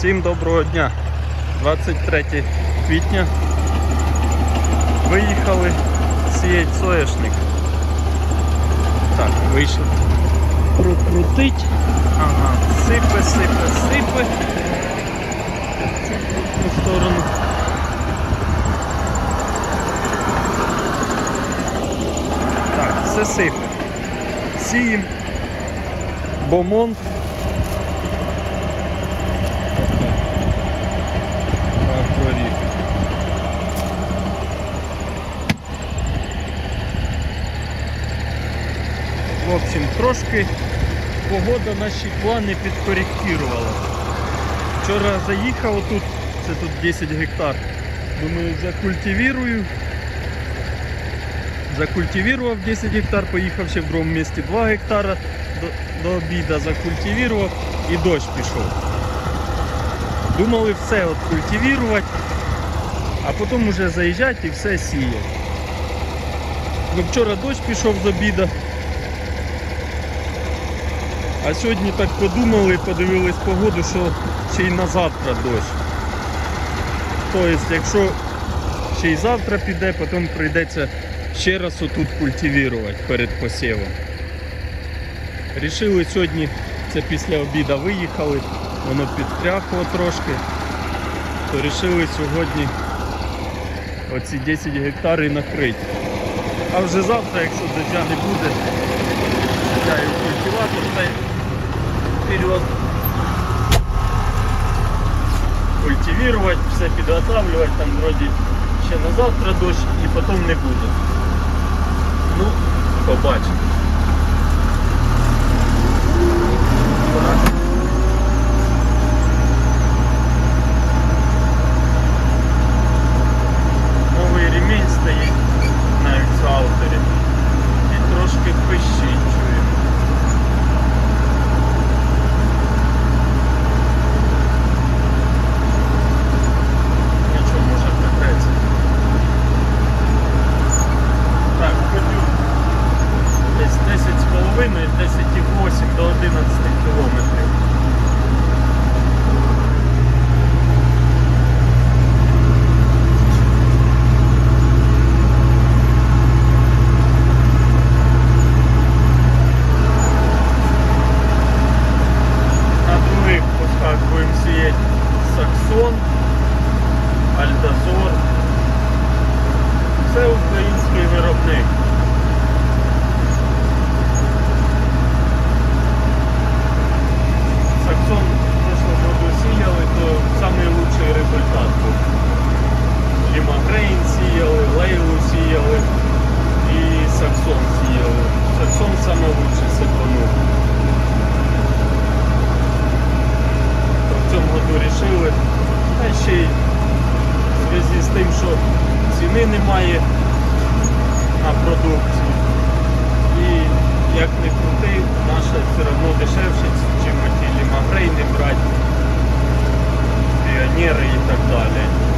Всім доброго дня. 23 квітня. Виїхали сіять соняшник. Так, вийшов. Прокрутить. Ага, сипе, сипе, сипе. В ту сторону. Так, все сипе. Сіємо. Бомон. В общем, трошки погода наші плани підкоректувала. Вчора заїхав тут, це тут 10 гектар. Думаю, закультивірую. Закультивірував 10 гектар, поїхав ще в другому місті 2 гектара до, до обіда закультивірував і дощ пішов. Думали все от культивірувати, а потім вже заїжджати і все сіяти. Ну, вчора дощ пішов з обіда. А сьогодні так подумали, подивились погоду, що ще й на завтра дощ. Тобто, якщо ще й завтра піде, потім прийдеться ще раз отут культивірувати перед посівом. Рішили сьогодні, це після обіда виїхали, воно підтряхло трошки, то рішили сьогодні оці 10 гектарів накрити. А вже завтра, якщо дождя не буде, сідаю в культиватор та й вперед. Культивувати, все підготавлювати, там вроді ще на завтра дощ і потім не буде. Ну, побачимо. 10,5, 10,8 до 11 кілометрів. На продукцію. І як не крути, наша все одно дешевше, чим ті лімагрейни брати, піонери і так далі.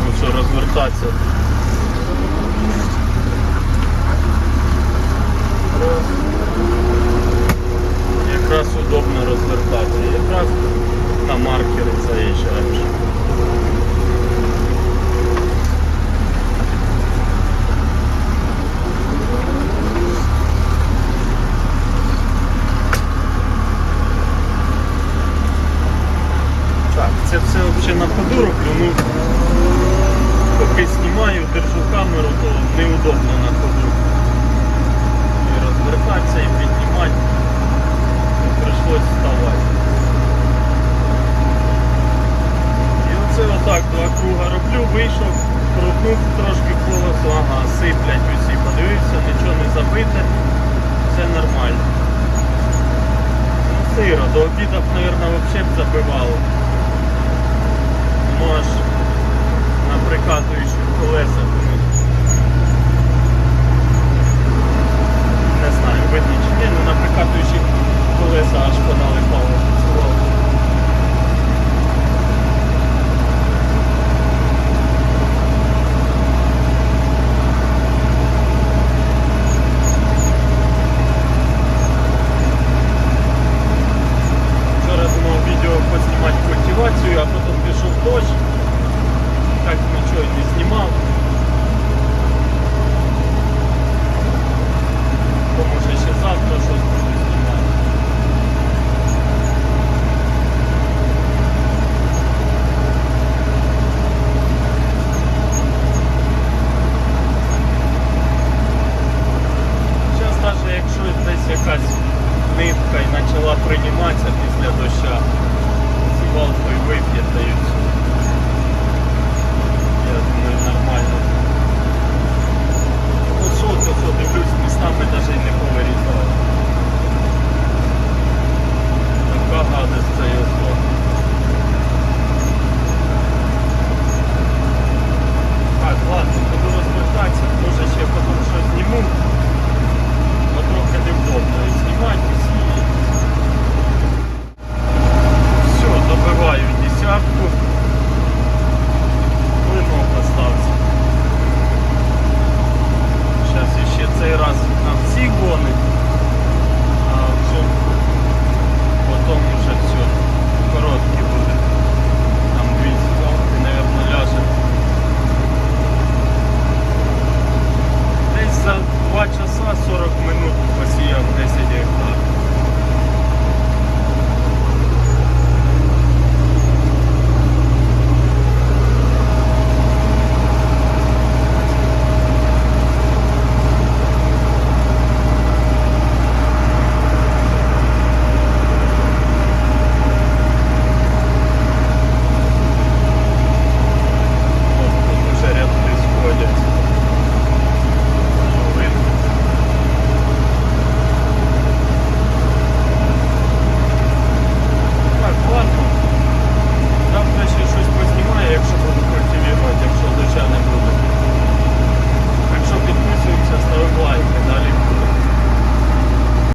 Ну що, розвертатися. Якраз удобно розвертатися. Якраз на маркери заїжджаєш. Так, це все взагалі на ходу роблю, поки знімаю, держу камеру, то неудобно нахожу. І розвертатися, і піднімати. Прийшлось вставати. І оце отак два круга роблю, вийшов, крутнув трошки колесо, ага, сиплять усі, подивився, нічого не забите, все нормально. Ну, сиро, до обіду, мабуть, взагалі б забивало. дають.